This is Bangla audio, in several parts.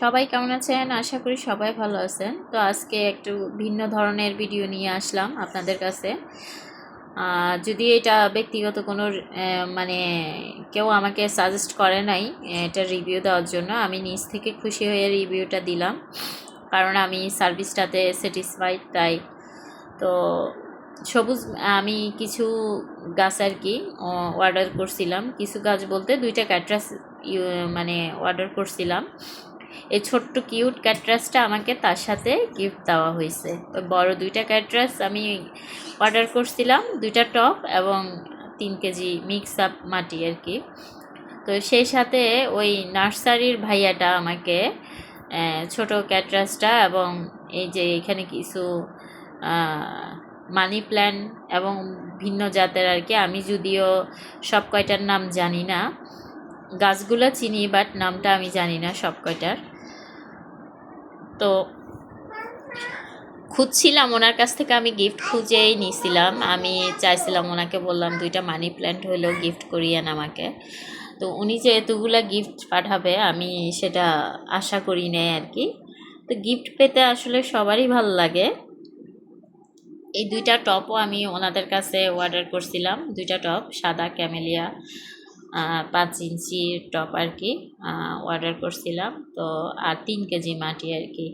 সবাই কেমন আছেন? আশা করি সবাই ভালো আছেন। তো আজকে একটু ভিন্ন ধরনের ভিডিও নিয়ে আসলাম আপনাদের কাছে। যদি এটা ব্যক্তিগত কোনো মানে কেউ আমাকে সাজেস্ট করে নাই এটা রিভিউ দেওয়ার জন্য, আমি নিজ থেকে খুশি হয়ে রিভিউটা দিলাম। কারণ আমি সার্ভিসটাতে স্যাটিসফাইড তাই। তো সবুজ, আমি কিছু গাছ আর কি অর্ডার করছিলাম। কিছু গাছ বলতে দুইটা ক্যাটরাস মানে অর্ডার করছিলাম। এই ছোট্ট কিউট ক্যাটরাসটা আমাকে তার সাথে গিফট দেওয়া হয়েছে। ওই বড় দুইটা ক্যাটরাস আমি অর্ডার করছিলাম, দুইটা টপ এবং তিন কেজি মিক্স আপ মাটি আর কি। তো সেই সাথে ওই নার্সারির ভাইয়াটা আমাকে ছোট ক্যাটরাসটা এবং এই যে এখানে কিছু মানি প্ল্যান্ট এবং ভিন্ন জাতের আর কি, আমি যদিও সব কয়টার নাম জানি না, গাছগুলো চিনি বাট নামটা আমি জানি না সব কয়টার তো খুঁজছিলাম ওনার কাছ থেকে আমি গিফট খুঁজেই নিয়েছিলাম আমি চাইছিলাম ওনাকে, বললাম দুইটা মানি প্ল্যান্ট হলেও গিফট করিয়েন আমাকে। তো উনি যে এতগুলা গিফট পাঠাবে, আমি সেটা আশা করি নাই আর কি। তো গিফট পেতে আসলে সবারই ভালো লাগে। এই দুইটা টপও আমি ওনাদের কাছে অর্ডার করছিলাম। দুইটা টপ সাদা ক্যামেলিয়া পাঁচ ইঞ্চি টপ আর কি অর্ডার করছিলাম। তো আর তিন কেজি মাটি আর কি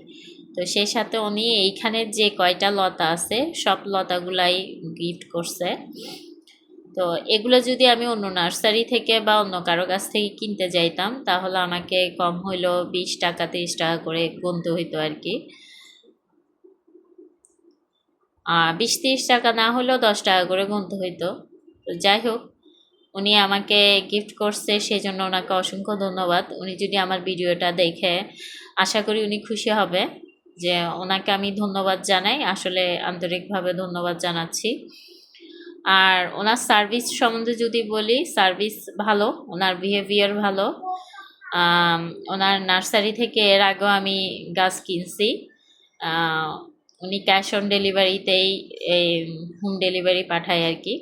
তো সেই সাথে উনি এইখানে যে কয়টা লতা আছে, সব লতাগুলাই গিফট করছে। তো এগুলো যদি আমি অন্য নার্সারি থেকে বা অন্য কারও কাছ থেকে কিনতে যাইতাম, তাহলে আমাকে কম হইলেও বিশ টাকা, তিরিশ টাকা করে গুনতে হইতো আর কি বিশ, তিরিশ টাকা না হলেও দশ টাকা করে গুনতে হইতো। যাই হোক উনি আমাকে গিফট করছে সেই জন্য ওনাকে অসংখ্য ধন্যবাদ। উনি যদি আমার ভিডিওটা দেখে, আশা করি উনি খুশি হবে যে ওনাকে আমি ধন্যবাদ জানাই। আসলে আন্তরিকভাবে ধন্যবাদ জানাচ্ছি। আর ওনার সার্ভিস সম্বন্ধে যদি বলি সার্ভিস ভালো, ওনার বিহেভিয়ার ভালো। ওনার নার্সারি থেকে এর আগেও আমি গাছ কিনছি। উনি ক্যাশ অন ডেলিভারিতেই এই হোম ডেলিভারি পাঠায় আর কি।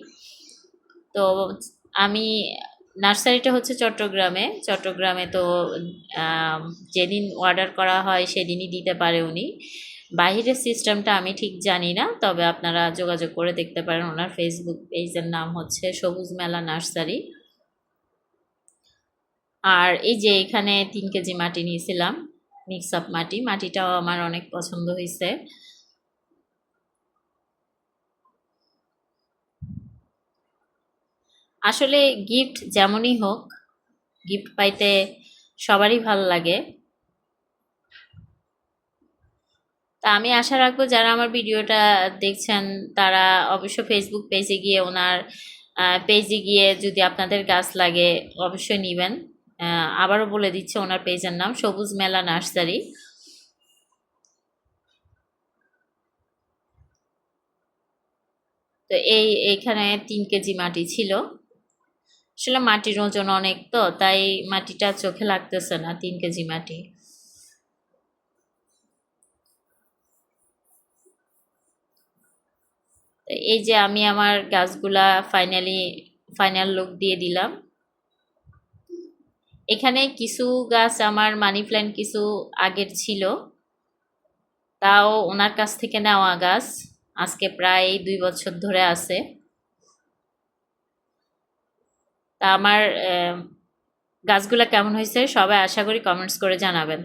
তো আমি নার্সারিটা হচ্ছে চট্টগ্রামে। চট্টগ্রামে তো যেদিন অর্ডার করা হয় সেদিনই দিতে পারে উনি। বাহিরের সিস্টেমটা আমি ঠিক জানি না, তবে আপনারা যোগাযোগ করে দেখতে পারেন ওনার ফেসবুক পেজের নাম হচ্ছে সবুজ মেলা নার্সারি। আর এই যে এখানে তিন কেজি মাটি নিয়েছিলাম মিক্স আপ মাটি। মাটিটাও আমার অনেক পছন্দ হয়েছে আসলে গিফট যেমনই হোক গিফট পাইতে সবারই ভালো লাগে। তা আমি আশা রাখব যারা আমার ভিডিওটা দেখছেন, তারা অবশ্য ফেসবুক পেজে গিয়ে ওনার পেজে গিয়ে যদি আপনাদের গাছ লাগে, অবশ্যই নেবেন। আবারও বলে দিচ্ছে ওনার পেজের নাম, সবুজ মেলা নার্সারি। তো এই এইখানে তিন কেজি মাটি ছিল। আসলে মাটির ওজন অনেক তো, তাই মাটিটা চোখে লাগতেছে না, তিন কেজি মাটি। এই যে আমি আমার গাছগুলা ফাইনালি ফাইনাল লুক দিয়ে দিলাম। এখানে কিছু গাছ আমার মানি প্ল্যান্ট কিছু আগের ছিল। তাও ওনার কাছ থেকে নেওয়া গাছ, আজকে প্রায় দুই বছর ধরে আছে। তা আমার গাছগুলো কেমন হয়েছে? সবাই আশা করি কমেন্টস করে জানাবেন।